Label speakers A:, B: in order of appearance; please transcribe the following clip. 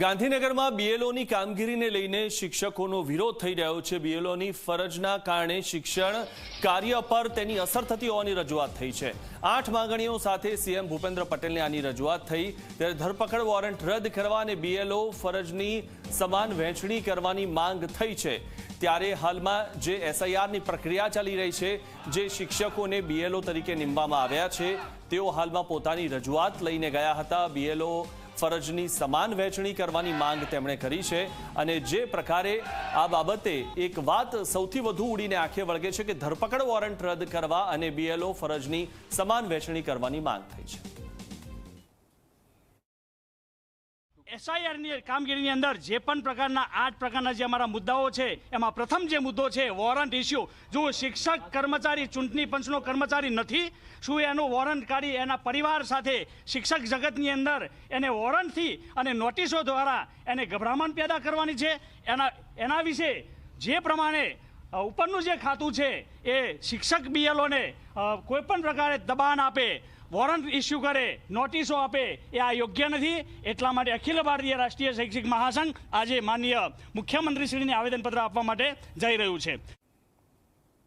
A: ગાંધીનગરમાં બીએલઓની કામગીરીને લઈને શિક્ષકોનો વિરોધ થઈ રહ્યો છે. બીએલઓની ફરજના કારણે શિક્ષણ કાર્ય પર તેની અસર થતી હોવાની રજૂઆત થઈ છે. આઠ માંગણીઓ સાથે સીએમ ભૂપેન્દ્ર પટેલને આની રજૂઆત થઈ. ત્યારે ધરપકડ વોરંટ રદ કરવા અને બીએલઓ ફરજની સમાન વહેંચણી કરવાની માંગ થઈ છે. ત્યારે હાલમાં જે એસઆઈઆરની પ્રક્રિયા ચાલી રહી છે, જે શિક્ષકોને બીએલઓ તરીકે નીમવામાં આવ્યા છે, તેઓ હાલમાં પોતાની રજૂઆત લઈને ગયા હતા. બીએલઓ ફરજની સમાન વહેંચણી કરવાની માંગ તેમણે કરી છે અને જે પ્રકારે આ બાબતે એક વાત સૌથી વધુ ઉડીને આંખે વળગે છે કે ધરપકડ વોરંટ રદ કરવા અને બીએલઓ ફરજની સમાન વહેંચણી કરવાની માંગ થઈ છે.
B: એસઆઈઆરની કામગીરીની અંદર જે પણ પ્રકારના આઠ પ્રકારના જે અમારા મુદ્દાઓ છે, એમાં પ્રથમ જે મુદ્દો છે વોરંટ ઇસ્યુ જો શિક્ષક કર્મચારી ચૂંટણી પંચનો કર્મચારી નથી, શું એનું વોરંટ કાઢી એના પરિવાર સાથે શિક્ષક જગતની અંદર એને વોરંટથી અને નોટિસો દ્વારા એને ગભરામણ પેદા કરવાની છે? એના એના વિશે જે પ્રમાણે ઉપરનું જે ખાતું છે, એ શિક્ષક બીએલઓને કોઈ પણ પ્રકારે દબાણ આપે, વોરંટ ઇસ્યુ કરે, નોટિસો આપે, એ આ યોગ્ય નથી. એટલા માટે અખિલ ભારતીય રાષ્ટ્રીય શૈક્ષિક મહાસંઘ આજે માનનીય મુખ્યમંત્રીશ્રીને આવેદનપત્ર આપવા માટે જઈ રહ્યું છે.